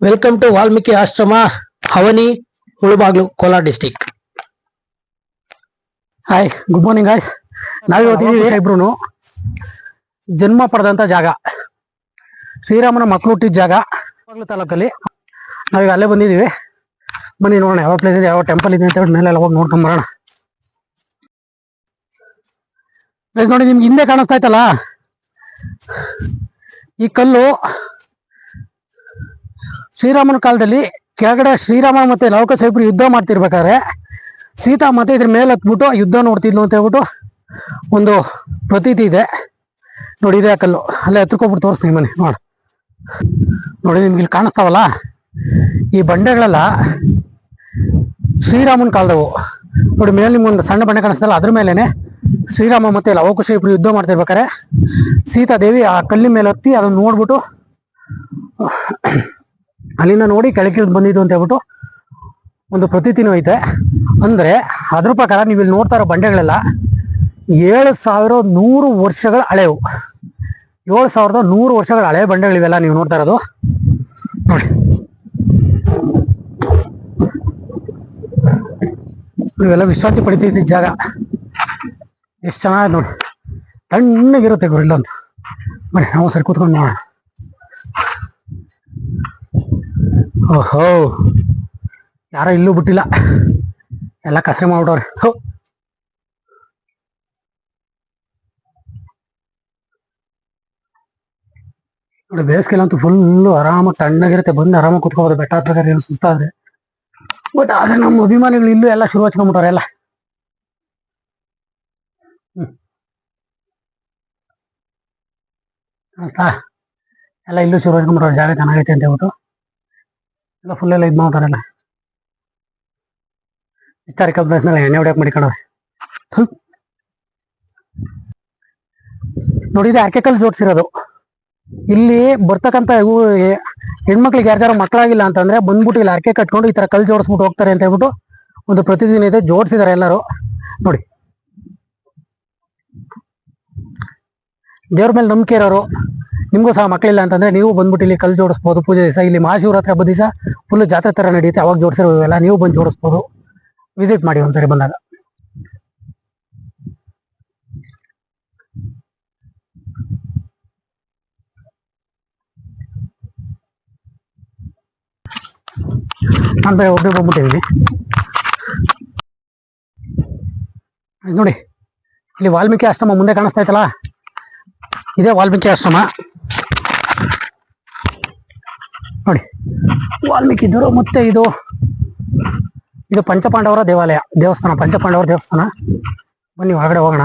Welcome to Valmiki Ashram Avani Mulbagal Kolar district hi good morning guys ನಾವಿವತ್ತಿದ್ದೀವಿ ಇಬ್ರು ಜನ್ಮ ಪಡೆದಂತ ಜಾಗ. ಶ್ರೀರಾಮನ ಮಕ್ಕಳು ಹುಟ್ಟಿದ ಜಾಗ. ತಾಲೂಕಲ್ಲಿ. ನಾವೀಗ ಅಲ್ಲೇ ಬಂದಿದ್ದೀವಿ. ಬನ್ನಿ ನೋಡೋಣ ಯಾವ ಪ್ಲೇಸ್ ಇದೆ ಯಾವ ಟೆಂಪಲ್ ಇದೆ ಅಂತ ಹೇಳಿ ಮೇಲೆಲ್ಲ ಹೋಗಿ ನೋಡ್ಕೊಂಡ್ ಬರೋಣ. ನೋಡಿ ನಿಮ್ಗೆ ಹಿಂದೆ ಕಾಣಿಸ್ತಾ ಇತ್ತಲ್ಲ? ಈ ಕಲ್ಲು ಶ್ರೀರಾಮನ ಕಾಲದಲ್ಲಿ ಕೆಳಗಡೆ ಶ್ರೀರಾಮ ಮತ್ತೆ ಲವಕ ಸಾಹಿಬ್ರು ಯುದ್ಧ ಮಾಡ್ತಿರ್ಬೇಕಾದ್ರೆ ಸೀತಾ ಮತ್ತೆ ಇದ್ರ ಮೇಲೆ ಹತ್ಬಿಟ್ಟು ಯುದ್ಧ ನೋಡ್ತಿದ್ಲು ಅಂತ ಹೇಳ್ಬಿಟ್ಟು ಒಂದು ಪ್ರತೀತಿ ಇದೆ. ನೋಡಿ, ಇದೆ ಕಲ್ಲು. ಅಲ್ಲೇ ಹತ್ರಕ್ಕೋಗ್ಬಿಟ್ಟು ತೋರಿಸ್ತೀನಿ ಮನೆ, ನೋಡ. ನೋಡಿ, ನಿಮ್ಗೆ ಇಲ್ಲಿ ಕಾಣಿಸ್ತಾವಲ್ಲ? ಈ ಬಂಡೆಗಳೆಲ್ಲ ಶ್ರೀರಾಮನ ಕಾಲದವು. ನೋಡಿ, ಮೇಲೆ ನಿಮ್ಗೊಂದು ಸಣ್ಣ ಬಂಡೆ ಕಾಣಿಸ್ತಲ್ಲ ಅದ್ರ ಮೇಲೇನೆ ಶ್ರೀರಾಮ ಮತ್ತೆ ಲವಕುಶ ಇಬ್ರು ಯುದ್ಧ ಮಾಡ್ತಿರ್ಬೇಕಾರೆ ಸೀತಾದೇವಿ ಆ ಕಲ್ಲಿನ ಮೇಲೆ ಹತ್ತಿ ಅದನ್ನ ನೋಡ್ಬಿಟ್ಟು ಅಲ್ಲಿಂದ ನೋಡಿ ಕೆಳಕಿಳಿದು ಬಂದಿದ್ದು ಅಂತ ಹೇಳ್ಬಿಟ್ಟು ಒಂದು ಪ್ರತೀತಿನೂ ಐತೆ. ಅಂದ್ರೆ ಅದ್ರ ಪ್ರಕಾರ ನೀವು ಇಲ್ಲಿ ನೋಡ್ತಾ ಇರೋ ಬಂಡೆಗಳೆಲ್ಲ ಏಳು ಸಾವಿರ ನೂರು ವರ್ಷಗಳ ಹಳೆವು. ಏಳು ಸಾವಿರದ ನೂರು ವರ್ಷಗಳ ಹಳೆ ಬಂಡೆಗಳಿವೆಲ್ಲ ನೀವು ನೋಡ್ತಾ ಇರೋದು. ನೋಡಿ. ಇವೆಲ್ಲ ವಿಶ್ರಾಂತಿ ಪಡಿತೈತಿ ಜಾಗ. ಎಷ್ಟು ಚೆನ್ನಾಗಿದೆ ನೋಡಿ. ತಣ್ಣಗಿರುತ್ತೆ ಗುರು ಇಲ್ಲೊಂದು ಬನ್ನಿ, ನಾವು ಸರಿ ಕೂತ್ಕೊಂಡು ನೋಡೋಣ. ಓಹೋ. ಯಾರೋ ಇಲ್ಲೂ ಬಿಟ್ಟಿಲ್ಲ. ಎಲ್ಲ ಕಸರೆ ಮಾಡ್ಬಿಟ್ಟವ್ರೆ. ನೋಡಿ ನೋಡಿ ಬೇಸಿಗೆಲ್ಲಂತೂ ಫುಲ್ಲು ಆರಾಮಾಗಿ ತಣ್ಣಗಿರುತ್ತೆ. ಬಂದು ಆರಾಮಾಗಿ ಕುತ್ಕೋಬೋದು. ಬೆಟ್ಟ ಹತ್ರಗಾರ ಏನು ಸುಸ್ತಾದ್ರೆ ಬಟ್ ಆದ್ರೆ ನಮ್ಮ ಅಭಿಮಾನಿಗಳು ಇಲ್ಲೂ ಎಲ್ಲ ಶುರು ಹಚ್ಕೊಂಡ್ಬಿಟ್ಟವ್ರೆ ಎಲ್ಲ. ಎಲ್ಲ ಇಲ್ಲೂ ಶುರು ಹಚ್ಕೊಂಡ್ಬಿಟ್ಟವ್ರೆ. ಜಾಗ ಚೆನ್ನಾಗೈತೆ ಅಂತ ಹೇಳ್ಬಿಟ್ಟು. ಎಲ್ಲ ಫುಲ್ ಎಲ್ಲ ಇದು ಮಾಡ್ತಾರಲ್ಲ. ಹಿಸ್ಟಾರಿಕಲ್ ಪ್ಲೇಸ್ ಮೇಲೆ ಎಣ್ಣೆ ಹೊಡ್ಯಕ್ ಮಾಡಿಕೊಂಡವ್ರೆ. ಥು. ನೋಡಿ, ಇದು ಅರ್ಕೆಕಲ್ ಜೋಡಿಸಿರೋದು ಇಲ್ಲಿ ಬರ್ತಕ್ಕಂಥ ಇವು ಹೆಣ್ಮಕ್ಳಿಗೆ ಯಾರ್ಯಾರು ಮಕ್ಕಳಾಗಿಲ್ಲ ಅಂತಂದ್ರೆ ಬಂದ್ಬಿಟ್ಟು ಇಲ್ಲಿ ಅರ್ಕೆ ಕಟ್ಕೊಂಡು ಈ ತರ ಕಲ್ ಜೋಡಿಸ್ಬಿಟ್ಟು ಹೋಗ್ತಾರೆ ಅಂತ ಹೇಳ್ಬಿಟ್ಟು ಒಂದು ಪ್ರತಿದಿನ ಇದೆ ಜೋಡಿಸಿದ್ದಾರೆ ಎಲ್ಲರೂ. ನೋಡಿ. ದೇವ್ರ ಮೇಲೆ ನಂಬಿಕೆ ಇರೋರು ನಿಮಗೂ ಸಹ ಮಕ್ಕಳಿಲ್ಲ ಅಂತಂದ್ರೆ ನೀವು ಬಂದ್ಬಿಟ್ಟು ಇಲ್ಲಿ ಕಲ್ ಜೋಡಿಸ್ಬೋದು, ಪೂಜೆ ದಿವಸ ಇಲ್ಲಿ ಮಹಾಶಿವರಾತ್ರಿ ಹಬ್ಬದ ದಿವಸ ಫುಲ್ ಜಾತ್ರೆ ತರ ನಡೆಯುತ್ತೆ. ಅವಾಗ ಜೋಡಿಸಿರೋ ಇವೆಲ್ಲ ನೀವು ಬಂದು ಜೋಡಿಸ್ಬೋದು. ವಿಸಿಟ್ ಮಾಡಿ ಒಂದ್ಸರಿ ಬಂದಾಗ. ನಾನು ಬೇರೆ ಒಬ್ಬೇ ಬಂದ್ಬಿಟ್ಟಿದ್ದೀನಿ. ಇದು ನೋಡಿ, ಇಲ್ಲಿ ವಾಲ್ಮೀಕಿ ಆಶ್ರಮ ಮುಂದೆ ಕಾಣಿಸ್ತಾ ಇತ್ತಲ್ಲ? ಇದೇ ವಾಲ್ಮೀಕಿ ಆಶ್ರಮ. ನೋಡಿ. ವಾಲ್ಮೀಕಿ ಇದ್ದರು ಮತ್ತೆ ಇದು ಇದು ಪಂಚಪಾಂಡವರ ದೇವಾಲಯ, ದೇವಸ್ಥಾನ, ಪಂಚಪಾಂಡವರ ದೇವಸ್ಥಾನ. ಬನ್ನಿ, ಒಳಗಡೆ ಹೋಗೋಣ.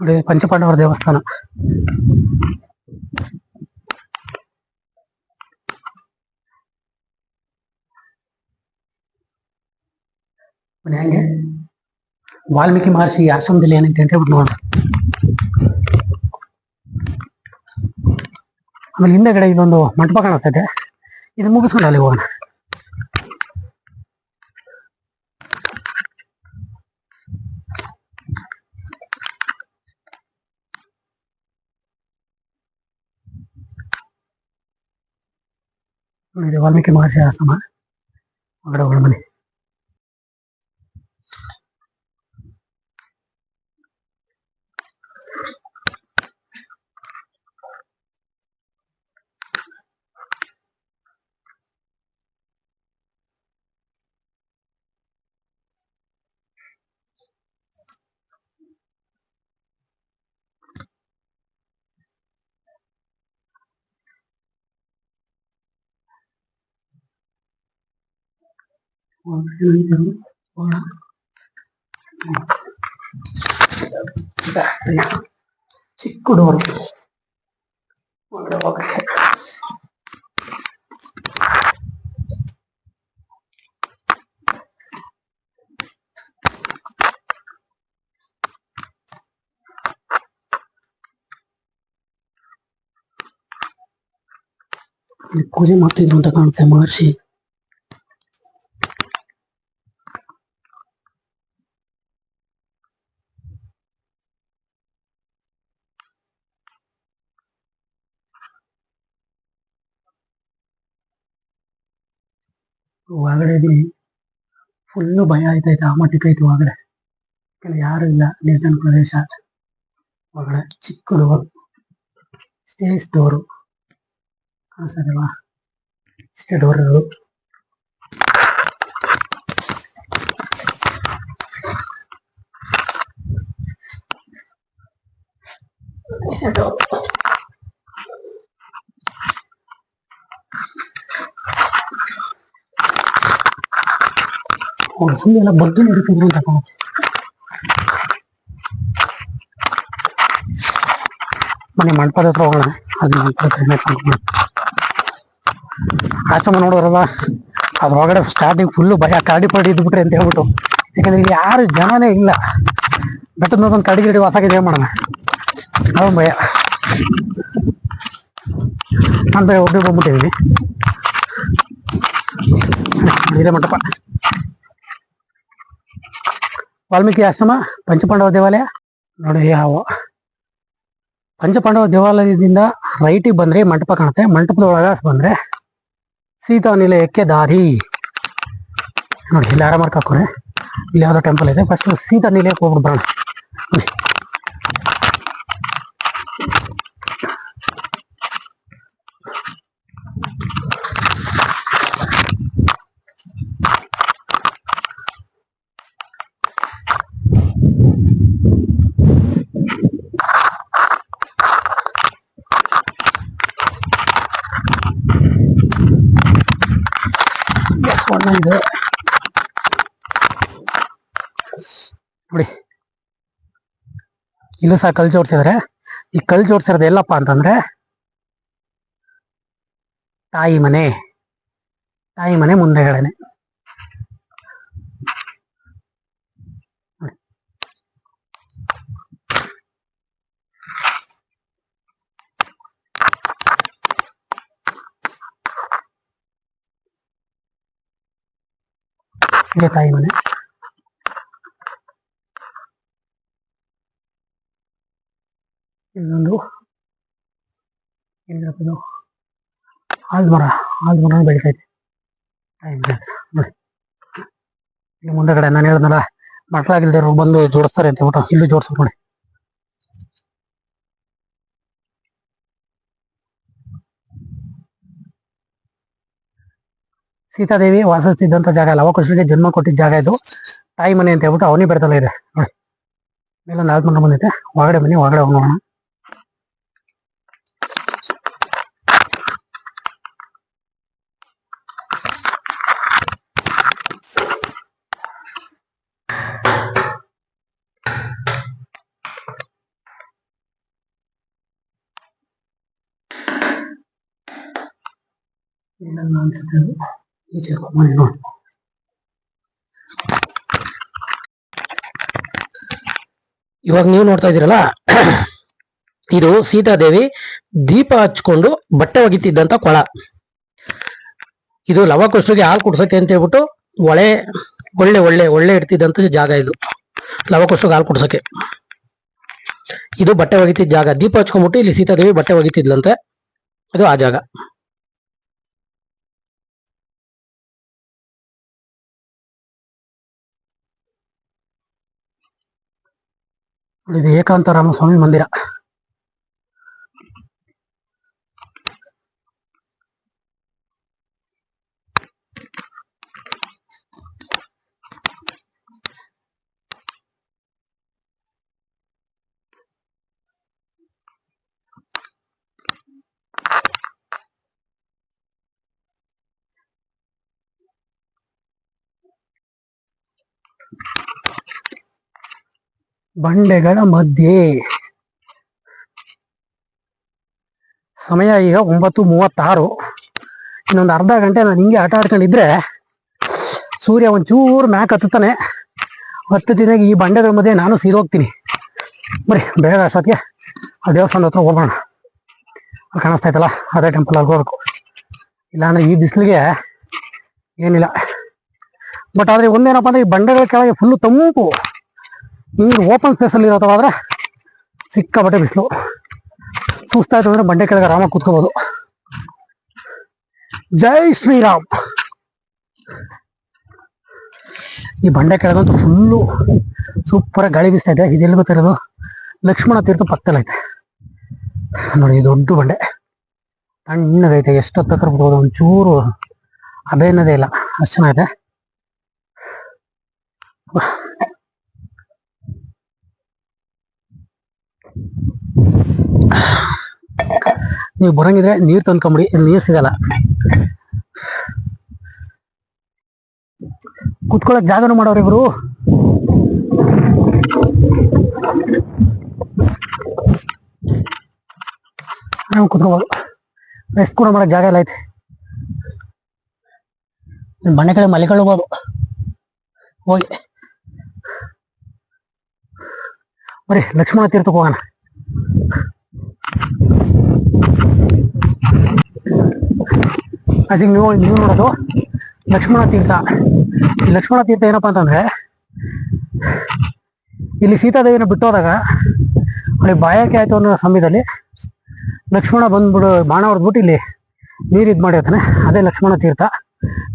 ನೋಡಿ, ಪಂಚಪಾಂಡವರ ದೇವಸ್ಥಾನ. ಬನ್ನಿ, ಹಂಗೆ. ವಾಲ್ಮೀಕಿ ಮಹರ್ಷಿ ಈ ಆಶ್ರಮದಲ್ಲಿ ಏನೈತೆ ಅಂತ ಹೇಳ್ಬಿಟ್ಟು ನೋಡೋಣ. ಆಮೇಲೆ ಹಿಂದೆಗಡೆ ಇದೊಂದು ಮಂಟಪ ಕಾಣಿಸ್ತೈತೆ. ಇದು ಮುಗಿಸ್ಕೊಂಡು ಅಲ್ಲಿ ಹೋಗೋಣ. ಇದು ವಾಲ್ಮೀಕಿ ಮಹರ್ಷಿ ಆಶ್ರಮ. ಹೊರಗಡೆ ಹೋಗೋಣ ಬನ್ನಿ. ಚಿಕ್ಕ ಡೋರ್ ಒಳಗಡೆ ಹೋಗಕ್ಕೆ ಇಲ್ಲಿ ಪೂಜೆ ಮಾಡ್ತಿದ್ರು ಅಂತ ಕಾಣುತ್ತೆ ಮಹರ್ಷಿ ಒಳಗಡೆ ಇದೀನಿ ಫುಲ್ಲು ಭಯ ಆಯ್ತಾಯ್ತು, ಆ ಮಟ್ಟಕ್ಕೈತೆ ಒಳಗಡೆ. ಯಾಕಂದ್ರೆ ಯಾರು ಇಲ್ಲ ನಿರ್ಜನ ಪ್ರದೇಶ ಒಳಗಡೆ ಚಿಕ್ಕ ಡೋರ್ ಸ್ಟೇಜ್ ಡೋರು ಕಾಣಿಸ್ತದಲ್ವಾ ಇಷ್ಟೇ ಡೋರ್ ಇರೋದು ಇಷ್ಟೇ door. ಅವ್ರು ಸುಮ್ಮನೆ ಎಲ್ಲ ಬಗ್ಗೆ ನಡೀತಿದ್ರು ಅಂತ ಮನೆ ಮಂಟಪದ ಹತ್ರ ಹೋಗೋಣ. ಅದು ಮಂಟಪದ ಮಾಡ್ಕೊಂಡು ನೋಡೋರಲ್ಲ, ಅದ್ರೊಳಗಡೆ ಸ್ಟಾರ್ಟಿಂಗ್ ಫುಲ್ಲು ಭಯ ಕಾಡಿ ಪಾಡಿ ಇದ್ಬಿಟ್ರೆ ಅಂತ ಹೇಳ್ಬಿಟ್ಟು. ಯಾಕಂದ್ರೆ ಇಲ್ಲಿ ಯಾರು ಜನನೇ ಇಲ್ಲ. ಬೆಟ್ಟದ ಮೇಲೆ ಒಂದು ಕಡಿ ಗಿಡಿ ವಾಸಾಗಿದೆ ಏನು ಮಾಡೋಣ? ಅದೊಂದು ಭಯ. ನಾನು ಭಯ ಒಬ್ಬರು ಬಂದ್ಬಿಟ್ಟಿದ್ದೀನಿ ಇದೇ ಮಂಟಪ. ವಾಲ್ಮೀಕಿ ಆಶ್ರಮ, ಪಂಚಪಾಂಡವ ದೇವಾಲಯ. ನೋಡಿ ಯಾವ ಪಂಚಪಾಂಡವ ದೇವಾಲಯದಿಂದ ರೈಟಿಗೆ ಬಂದ್ರೆ ಮಂಟಪ ಕಾಣುತ್ತೆ. ಮಂಟಪದ ಒಳಗ ಬಂದ್ರೆ ಸೀತಾ ನಿಲಯಕ್ಕೆ ದಾರಿ. ನೋಡಿ, ಇಲ್ಲಿ ಆರಾಮ ಹಾಕೋರೆ. ಇಲ್ಲಿ ಯಾವ್ದೋ ಟೆಂಪಲ್ ಇದೆ. ಫಸ್ಟ್ ಸೀತಾ ನಿಲಯಕ್ಕೆ ಹೋಗ್ಬಿಟ್ಟು ಬರೋಣ ಬನ್ನಿ. Yes, one ಇದೆ ನೋಡಿ ಇಲ್ಲೂ ಸಹ ಕಲ್ ಜೋಡ್ಸಿದ್ರೆ, ಈ ಕಲ್ ಜೋಡಿಸಿರೋದು ಎಲ್ಲಪ್ಪ ಅಂತಂದ್ರೆ, ತಾಯಿ ಮನೆ ತಾಯಿ ಮನೆ ಮುಂದೆಗಡೆನೆ ಇದೆ ತಾಯಿ ಮನೆ. ಇನ್ನೊಂದು. ಒಂದು ಆಲ್ಮರ ಆಲ್ಮರ ಬೆಳಿತೈತೆ. ತಾಯಿ ಮನೆ ಹತ್ರ ನೋಡಿ ಇಲ್ಲಿ ಮುಂದೆಗಡೆ ನಾನು ಹೇಳಿದ್ನಲ್ಲ ಮಕ್ಕಳಾಗಿಲ್ದಿರೋ ಬಂದು ಜೋಡಿಸ್ತಾರೆ ಅಂತ ಹೇಳ್ಬಿಟ್ಟು ಇಲ್ಲಿ ಜೋಡಿಸ್ತಾರೆ ನೋಡಿ. ಸೀತಾದೇವಿ ವಾಸಿಸ್ತಿದ್ದಂತ ಜಾಗ ಲವಕುಶರಿಗೆ ಜನ್ಮ ಕೊಟ್ಟಿದ್ದ ಜಾಗ ಇದು. ತಾಯಿ ಮನೆ ಅಂತ ಹೇಳ್ಬಿಟ್ಟು ಅವನಿ ಬೆಡ್ತಲ್ಲ ಇದೆ. ನೋಡಿ. ಮೇಲೆ ನಾಲ್ಕು ಮನೆ ಬಂದೈತೆ. ಒಳಗಡೆ ಬನ್ನಿ, ಒಳಗಡೆ ಹೋಗಿ ಇವಾಗ ನೀವು ನೋಡ್ತಾ ಇದ್ದೀರಲ್ಲ? ಇದು ಸೀತಾದೇವಿ ದೀಪ ಹಚ್ಕೊಂಡು ಬಟ್ಟೆ ಒಗಿತಿದ್ದಂತ ಕೊಳ. ಇದು ಲವಕೃಷ್ಣಗೆ ಹಾಲು ಕುಡ್ಸಕ್ಕೆ ಅಂತ ಹೇಳ್ಬಿಟ್ಟು ಒಳೆ, ಒಳ್ಳೆ ಒಳ್ಳೆ ಒಳ್ಳೆ ಇಡ್ತಿದ್ದಂತ ಜಾಗ ಇದು. ಲವಕುಶರಿಗೆ ಹಾಲು ಕುಡ್ಸಕ್ಕೆ. ಇದು ಬಟ್ಟೆ ಒಗಿತಿದ್ದ ಜಾಗ. ದೀಪ ಹಚ್ಕೊಂಡ್ಬಿಟ್ಟು ಇಲ್ಲಿ ಸೀತಾದೇವಿ ಬಟ್ಟೆ ಒಗಿತಿದ್ಲಂತೆ. ಅದು ಆ ಜಾಗ. ಇದು ಏಕಾಂತ ರಾಮಸ್ವಾಮಿ ಮಂದಿರ. ಬಂಡೆಗಳ ಮಧ್ಯೆ. ಸಮಯ ಈಗ ಒಂಬತ್ತು ಮೂವತ್ತಾರು. ಇನ್ನೊಂದು ಅರ್ಧ ಗಂಟೆ ನಾನು ಹಿಂಗೆ ಆಟ ಆಡ್ಕೊಂಡಿದ್ರೆ ಸೂರ್ಯ ಒಂಚೂರು ಮ್ಯಾಕ್ ಹತ್ತಾನೆ ಹತ್ತು ದಿನ ಈ ಬಂಡೆಗಳ ಮಧ್ಯೆ ನಾನು ಸೀದೋಗ್ತೀನಿ. ಬರೀ ಬೇಗ ಅಷ್ಟೊತ್ತಿಗೆ ಆ ದೇವಸ್ಥಾನದ ಹತ್ರ ಹೋಗೋಣ. ಕಾಣಿಸ್ತಾ ಇತ್ತಲ್ಲ, ಅದೇ ಟೆಂಪಲ್ ಅಲ್ಲಿ ಹೋಗ್ಬೇಕು ಇಲ್ಲಾಂದ್ರೆ ಈ ಬಿಸಿಲಿಗೆ ಏನಿಲ್ಲ. ಬಟ್ ಆದ್ರೆ ಒಂದೇನಪ್ಪ ಅಂದ್ರೆ ಈ ಬಂಡೆಗಳ ಕೆಳಗೆ ಫುಲ್ಲು ತಂಪು. ಹಿಂಗೆ ಓಪನ್ ಸ್ಪೇಸಲ್ಲಿ ಇರೋದಾದ್ರೆ ಸಿಕ್ಕಾಬಟ್ಟೆ ಬಿಸಿಲು. ಸುಸ್ತಾಯ್ತು ಅಂದರೆ ಬಂಡೆ ಕೆಳಗೆ ರಾಮ ಕೂತ್ಕೋಬೋದು. ಜೈ ಶ್ರೀರಾಮ್. ಈ ಬಂಡೆ ಕೆಳಗಂತೂ ಫುಲ್ಲು ಸೂಪರ್ ಗಾಳಿ ಬೀಸ್ತಾ ಇದೆ. ಇದೆಲ್ಲಿ ಗೊತ್ತಿರೋದು ಲಕ್ಷ್ಮಣ ತೀರ್ಥ ಪಕ್ಕದಲ್ಲೈತೆ ನೋಡಿ ದೊಡ್ಡ ಬಂಡೆ. ತಣ್ಣಗೈತೆ ಎಷ್ಟೊತ್ತು ಬರ್ಬೋದು ಒಂಚೂರು ಅದೇ ಅನ್ನೋದೇ ಇಲ್ಲ. ಅಷ್ಟು ಚೆನ್ನಾಗೈತೆ ನೀವು ಬರಂಗಿದ್ರೆ ನೀರು ತಂದ್ಕೊಂಬಿಡಿ, ಇಲ್ಲಿ ನೀರ್ ಸಿಗಲ್ಲ. ಕುತ್ಕೊಳಕ್ ಜಾಗನೂ ಮಾಡೋರು ಇವರು. ನಾವು ಕುತ್ಕೋಬೋದು. ರೆಸ್ಟ್ ಕೂಡ ಮಾಡಕ್ ಜಾಗ ಎಲ್ಲ ಐತೆ. ಮನೆ ಕಡೆ ಮಲಿಕೊಳ್ಳಬಹುದು ಹೋಗಿ. ಬರೀ ಲಕ್ಷ್ಮಣ ತೀರ್ಥಕ್ಕೆ ಹೋಗೋಣ. ಅಜಿಂಗ್ ನೀವು ನೀವು ನೋಡೋದು. ಲಕ್ಷ್ಮಣ ತೀರ್ಥ. ಲಕ್ಷ್ಮಣ ತೀರ್ಥ ಏನಪ್ಪಾ ಅಂತಂದ್ರೆ, ಇಲ್ಲಿ ಸೀತಾದೇವಿನ ಬಿಟ್ಟೋದಾಗ ಅಲ್ಲಿ ಬಾಯಕ್ಕೆ ಆಯ್ತು ಅನ್ನೋ ಸಮಯದಲ್ಲಿ ಲಕ್ಷ್ಮಣ ಬಂದ್ಬಿಡು ಬಾಣ ಹೊಡೆದ್ಬಿಟ್ಟು ಇಲ್ಲಿ ನೀರು ಇದು ಮಾಡಿರ್ತಾನೆ ಅದೇ ಲಕ್ಷ್ಮಣ ತೀರ್ಥ.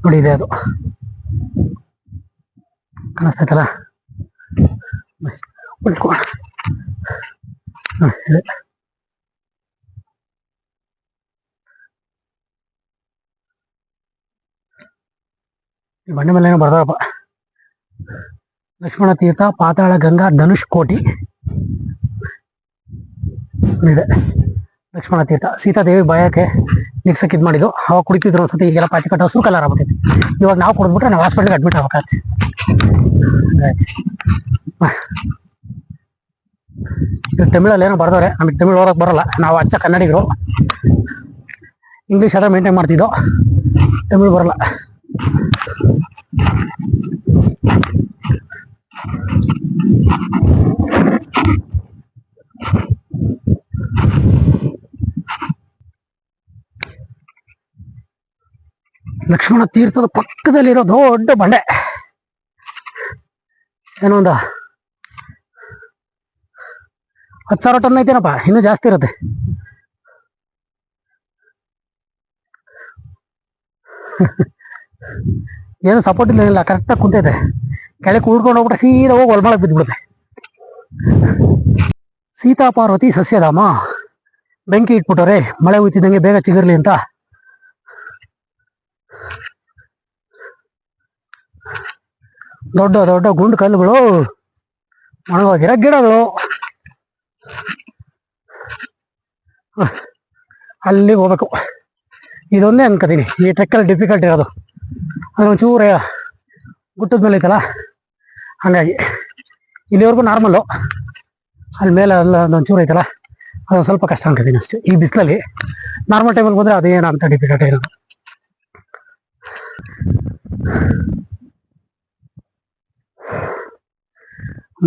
ನೋಡಿ, ಇದೆ ಅದು. ಕಾಣಿಸ್ತೈತಲ್ಲ ಉಳ್ಕೊಳ್ಳೋಣ. ಹ, ಇದೆ. ಈ ಬಂಡೆ ಮೇಲೆ ಏನೋ ಬರ್ದಾರಪ್ಪ. ಲಕ್ಷ್ಮಣ ತೀರ್ಥ, ಪಾತಾಳ ಗಂಗಾ, ಧನುಷ್ ಕೋಟಿ. ಇದೆ. ಲಕ್ಷ್ಮಣ ತೀರ್ಥ ಸೀತಾದೇವಿ ಬಾಯಕ್ಕೆ ನಿಕ್ಸಕ್ ಇದ್ ಮಾಡಿದ್ದು. ಅವಾಗ ಕುಡಿತಿದ್ರು ಒಂದ್ಸತಿ, ಈಗೆಲ್ಲ ಪಾಚಿ ಕಟ್ಟ ಹಸಿರು ಕಲರ್ ಇವಾಗ ನಾವು ಕುಡಿದ್ಬಿಟ್ರೆ ನಾವು ಹಾಸ್ಪಿಟ್ಲಿಗೆ ಅಡ್ಮಿಟ್ ಆಗ್ಬೇಕಾಗ್ತದೆ ಇದು ತಮಿಳಲ್ಲಿ ಏನೋ ಬರ್ದವ್ರೆ ನಮಗೆ ತಮಿಳು ಓದಕ್ಕೆ ಬರಲ್ಲ. ನಾವು ಅಚ್ಚ ಕನ್ನಡಿಗರು. ಇಂಗ್ಲೀಷ್ ಆದ್ರೆ ಮೇಂಟೈನ್ ಮಾಡ್ತಿದ್ದೋ. ತಮಿಳು ಬರಲ್ಲ. ಲಕ್ಷ್ಮಣ ತೀರ್ಥದ ಪಕ್ಕದಲ್ಲಿರೋ ದೊಡ್ಡ ಬಂಡೆ. ಏನೋ ಒಂದು. ಹತ್ತು ಸಾವಿರ ಟನ್ ಐತೇನಪ್ಪ, ಇನ್ನೂ ಜಾಸ್ತಿ ಇರುತ್ತೆ. ಏನು ಸಪೋರ್ಟ್ ಇಲ್ಲ ಕರೆಕ್ಟಾಗಿ ಕುಂತೈತೆ. ಕೆಳಗೆ ಕೂಡ್ಕೊಂಡು ಹೋಗ್ಬಿಟ್ರೆ ಸೀದಾ ಹೋಗಿ ಒಳಮಳಕ್ಕೆ ಬಿದ್ದುಬಿಡುತ್ತೆ ಸೀತಾ ಪಾರ್ವತಿ ಸಸ್ಯಧಾಮ. ಬೆಂಕಿ ಇಟ್ಬಿಟ್ಟವ್ರೆ, ಮಳೆ ಹುಯ್ತಿದ್ದಂಗೆ ಬೇಗ ಚಿಗಿರ್ಲಿ ಅಂತ. ದೊಡ್ಡ ದೊಡ್ಡ ಗುಂಡು ಕಲ್ಲುಗಳು ಒಣಗೋಗಿರೋ ಗಿಡಗಳು. ಅಲ್ಲಿ ಅಲ್ಲಿಗೆ ಹೋಗ್ಬೇಕು. ಇದೊಂದೇ ಅನ್ಕೋತೀನಿ. ಈ ಟ್ರೆಕ್ಕಲ್ಲಿ ಡಿಫಿಕಲ್ಟ್ ಇರೋದು. ಅದು ಒಂಚೂರು ಗುಟ್ಟದ ಮೇಲೆ ಐತಲ್ಲ? ಹಂಗಾಗಿ ಇಲ್ಲಿವರೆಗೂ ನಾರ್ಮಲ್ಲು ಅಲ್ಲಿ ಮೇಲೆ ಅಲ್ಲ ಒಂಚೂರು ಐತಲ್ಲ ಅದು ಸ್ವಲ್ಪ ಕಷ್ಟ ಅನ್ಕೋತೀನಿ ಅಷ್ಟೇ. ಈ ಬಿಸಿಲಲ್ಲಿ ನಾರ್ಮಲ್ ಟೈಮಲ್ಲಿ ಬಂದರೆ ಏನಂತ ಡಿಫಿಕಲ್ಟ್ ಇರೋದು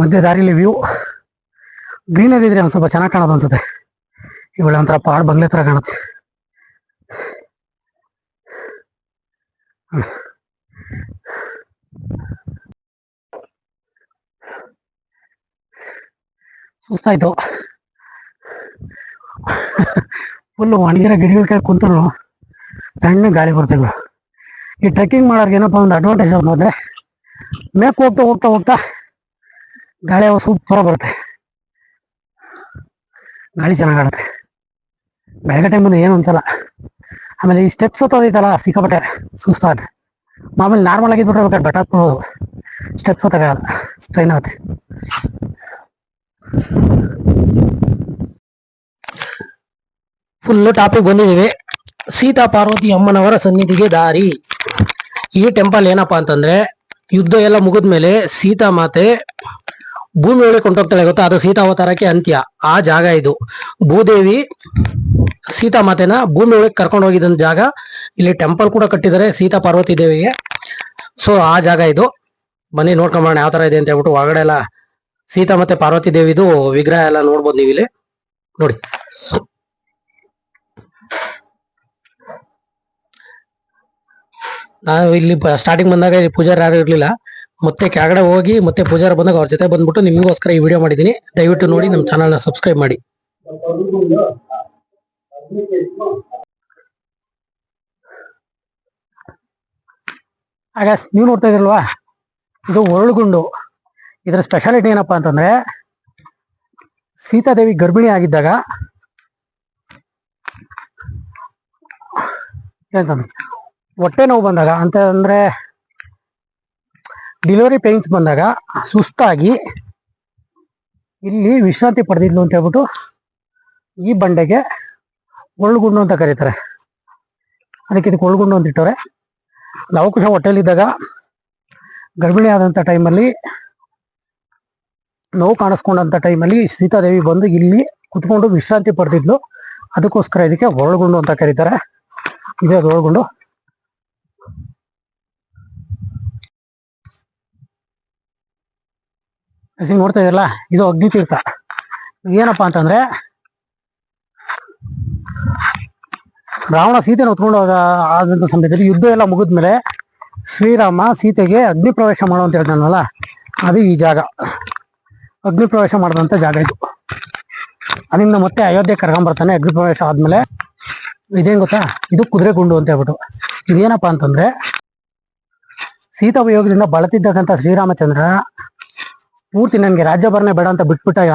ಮಧ್ಯ ದಾರಿಲಿ ವ್ಯೂ ಗ್ರೀನರಿ ಇದ್ರೆ ಒಂದು ಸ್ವಲ್ಪ ಚೆನ್ನಾಗಿ ಕಾಣೋದು ಅನ್ಸುತ್ತೆ. ಇವಳೆ ಒಂಥರ ಪಾಡ್ ಬಂಗ್ಲೆ ತರ ಕಾಣುತ್ತೆ. ಸುಸ್ತಾಯ್ತು. ಫುಲ್ ಒಣಗಿರೋ ಗಿಡಗಳ ಕೈ ಕುಂತರು. ತಣ್ಣ ಗಾಳಿ ಬರ್ತಿದ್ವು. ಈ ಟ್ರೆಕ್ಕಿಂಗ್ ಮಾಡೋರ್ಗೆ ಏನಪ್ಪ ಒಂದು ಅಡ್ವಾಂಟೇಜ್ ಅಂತ ಅಂದರೆ ಮೇಕ್ ಹೋಗ್ತಾ ಹೋಗ್ತಾ ಹೋಗ್ತಾ ಗಾಳಿ ಸೂಪರ್ ಬರುತ್ತೆ. ಗಾಳಿ ಚೆನ್ನಾಗಾಡುತ್ತೆ ಬೆಳಗ್ಗೆ ಟೈಮ್ ಬಂದು ಏನು ಅನ್ಸಲ್ಲ. ಆಮೇಲೆ ಈ ಸ್ಟೆಪ್ಸ್ ಹತ್ತೋದೈತಲ್ಲ ಸಿಕ್ಕಾಪಟ್ಟೆ ಸುಸ್ತಾಗುತ್ತೆ. ಮಾಮೂಲಿ ನಾರ್ಮಲ್ ಆಗಿದ್ಬಿಟ್ರೆ ಬೇಕಾದ್ರೆ ಬೆಟ್ಟ ಹತ್ಬೋದು ಸ್ಟೆಪ್ಸ್ ಹತ್ತಾಗಲ್ಲ ಸ್ಟ್ರೈನ್ ಆಗುತ್ತೆ. ಫುಲ್ಲು ಟಾಪಿಕ್ ಬಂದಿದ್ದೀವಿ ಸೀತಾ ಪಾರ್ವತಿ ಅಮ್ಮನವರ ಸನ್ನಿಧಿಗೆ ದಾರಿ. ಈ ಟೆಂಪಲ್ ಏನಪ್ಪಾ ಅಂತಂದ್ರೆ, ಯುದ್ಧ ಎಲ್ಲ ಮುಗಿದ್ಮೇಲೆ ಸೀತಾ ಮಾತೆ ಭೂಮಿ ಒಳಗೆ ಕೊಂಡೋಗ್ತಾಳೆ ಗೊತ್ತಾ? ಅದು ಸೀತಾವತಾರಕ್ಕೆ ಅಂತ್ಯ. ಆ ಜಾಗ ಇದು. ಭೂದೇವಿ ಸೀತಾ ಮಾತೆನ ಭೂಮಿ ಒಳಗೆ ಕರ್ಕೊಂಡು ಹೋಗಿದ್ದ ಜಾಗ. ಇಲ್ಲಿ ಟೆಂಪಲ್ ಕೂಡ ಕಟ್ಟಿದ್ದಾರೆ ಸೀತಾ ಪಾರ್ವತಿ ದೇವಿಗೆ. ಸೊ ಆ ಜಾಗ ಇದು. ಬನ್ನಿ ನೋಡ್ಕೊಂಬೋಣ ಯಾವ ತರ ಇದೆ ಅಂತ ಹೇಳ್ಬಿಟ್ಟು ಒಳಗಡೆ ಎಲ್ಲ ಸೀತಾ ಮತ್ತೆ ಪಾರ್ವತಿ ದೇವಿದು ವಿಗ್ರಹ ಎಲ್ಲ ನೋಡ್ಬೋದು ನೀವು ಇಲ್ಲಿ. ನೋಡಿ. ನಾವು ಇಲ್ಲಿ ಸ್ಟಾರ್ಟಿಂಗ್ ಬಂದಾಗ ಇಲ್ಲಿ ಪೂಜಾರ ಯಾರು ಇರ್ಲಿಲ್ಲ. ಮತ್ತೆ ಕೆಳಗಡೆ ಹೋಗಿ ಮತ್ತೆ ಪೂಜಾರ ಬಂದಾಗ ಅವ್ರ ಜೊತೆ ಬಂದ್ಬಿಟ್ಟು ನಿಮಗೋಸ್ಕರ ಈ ವಿಡಿಯೋ ಮಾಡಿದೀನಿ. ದಯವಿಟ್ಟು ನೋಡಿ ನಮ್ಮ ಚಾನಲ್ನ ಸಬ್ಸ್ಕ್ರೈಬ್ ಮಾಡಿ. ಆಗ, ನೀವು ನೋಡ್ತಾ ಇದ್ರಲ್ವಾ? ಇದು ಒರಳುಗುಂಡು. ಇದರ ಸ್ಪೆಷಾಲಿಟಿ ಏನಪ್ಪಾ ಅಂತಂದ್ರೆ ಸೀತಾದೇವಿ ಗರ್ಭಿಣಿ ಆಗಿದ್ದಾಗ ಏನಂತಂದ್ರೆ ಹೊಟ್ಟೆ ನೋವು ಬಂದಾಗ ಅಂತ ಅಂದ್ರೆ ಡಿಲಿವರಿ ಪೇನ್ಸ್ ಬಂದಾಗ ಸುಸ್ತಾಗಿ ಇಲ್ಲಿ ವಿಶ್ರಾಂತಿ ಪಡೆದಿದ್ಲು ಅಂತ ಹೇಳ್ಬಿಟ್ಟು ಈ ಬಂಡೆಗೆ ಒಳ್ಗುಂಡು ಅಂತ ಕರೀತಾರೆ. ಅದಕ್ಕೆ ಇದಕ್ಕೆ ಒಳ್ಗುಂಡು ಅಂತ ಇಟ್ಟವ್ರೆ. ಲವಕುಶ ಹೊಟ್ಟೆಲಿದ್ದಾಗ ಗರ್ಭಿಣಿ ಆದಂಥ ಟೈಮಲ್ಲಿ ನೋವು ಕಾಣಿಸ್ಕೊಂಡಂಥ ಟೈಮಲ್ಲಿ ಸೀತಾದೇವಿ ಬಂದು ಇಲ್ಲಿ ಕುತ್ಕೊಂಡು ವಿಶ್ರಾಂತಿ ಪಡೆದಿದ್ಲು. ಅದಕ್ಕೋಸ್ಕರ ಇದಕ್ಕೆ ಒಳಗುಂಡು ಅಂತ ಕರೀತಾರೆ. ಇದೆ ಅದು ಒಳಗುಂಡು ನೋಡ್ತಾ ಇದ್ರಲ್ಲ, ಇದು ಅಗ್ನಿ ತೀರ್ಥ ಏನಪ್ಪಾ ಅಂತಂದ್ರೆ, ರಾವಣ ಸೀತೆನ ಹೊತ್ಕೊಂಡು ಆದಂತ ಸಮಯದಲ್ಲಿ ಯುದ್ಧ ಎಲ್ಲ ಮುಗಿದ್ಮೇಲೆ ಶ್ರೀರಾಮ ಸೀತೆಗೆ ಅಗ್ನಿ ಪ್ರವೇಶ ಮಾಡುವಂತ ಹೇಳ್ತಾನಲ್ಲ ಅದು ಈ ಜಾಗ. ಅಗ್ನಿ ಪ್ರವೇಶ ಮಾಡಿದಂತ ಜಾಗ ಇದು. ಅಲ್ಲಿಂದ ಮತ್ತೆ ಅಯೋಧ್ಯೆ ಕರ್ಕೊಂಬರ್ತಾನೆ ಅಗ್ನಿ ಪ್ರವೇಶ ಆದ್ಮೇಲೆ. ಇದೇನ್ ಗೊತ್ತಾ? ಇದು ಕುದುರೆ ಗುಂಡು ಅಂತ ಹೇಳ್ಬಿಟ್ಟು. ಇದೇನಪ್ಪಾ ಅಂತಂದ್ರೆ, ಸೀತಾ ವಿಯೋಗದಿಂದ ಬಳತಿದ್ದಕ್ಕಂಥ ಶ್ರೀರಾಮಚಂದ್ರ ಪೂರ್ತಿ ನನ್ಗೆ ರಾಜ್ಯಭರಣೆ ಬೇಡ ಅಂತ ಬಿಟ್ಬಿಟ್ಟಾಗ,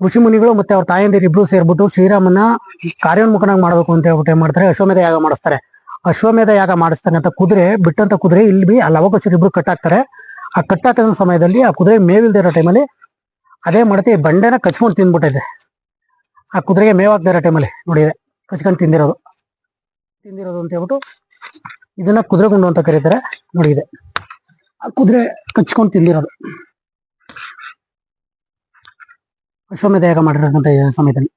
ಋಷಿ ಮುನಿಗಳು ಮತ್ತೆ ಅವ್ರ ತಾಯಂದಿರು ಇಬ್ರು ಸೇರ್ಬಿಟ್ಟು ಶ್ರೀರಾಮನ ಕಾರ್ಯೋನ್ಮುಖನಾಗಿ ಮಾಡ್ಬೇಕು ಅಂತ ಹೇಳ್ಬಿಟ್ಟು ಮಾಡ್ತಾರೆ? ಅಶ್ವಮೇಧ ಯಾಗ ಮಾಡಿಸ್ತಾರೆ. ಅಶ್ವಮೇಧ ಯಾಗ ಮಾಡಿಸ್ತಾನೆ ಅಂತ ಕುದುರೆ, ಬಿಟ್ಟಂತ ಕುದುರೆ ಇಲ್ಲಿ ಬಿ ಅಲ್ಲಿ ಅವಕಾಶ ಇಬ್ರು ಕಟ್ಟಾಕ್ತಾರೆ. ಆ ಕಟ್ಟಾಕದ ಸಮಯದಲ್ಲಿ ಆ ಕುದುರೆ ಮೇವಿಲ್ದೇ ಇರೋ ಟೈಮಲ್ಲಿ ಅದೇ ಮಾಡತಿ ಬಂಡೆನ ಕಚ್ಕೊಂಡು ತಿಂದ್ಬಿಟ್ಟಿದೆ. ಆ ಕುದುರೆಗೆ ಮೇವಾಗದೆ ಇರೋ ಟೈಮಲ್ಲಿ ನೋಡಿದೆ ಕಚ್ಕೊಂಡು ತಿಂದಿರೋದು. ತಿಂದಿರೋದು ಅಂತ ಹೇಳ್ಬಿಟ್ಟು ಇದನ್ನ ಕುದುರೆಗುಂಡು ಅಂತ ಕರೀತಾರೆ. ನೋಡಿದೆ ಆ ಕುದುರೆ ಕಚ್ಕೊಂಡು ತಿಂದಿರೋದು. ಅಶ್ವಮೇಧ ಯಾಗ ಮಾಡಿರೋದಂತ ಸಮಯದಲ್ಲಿ.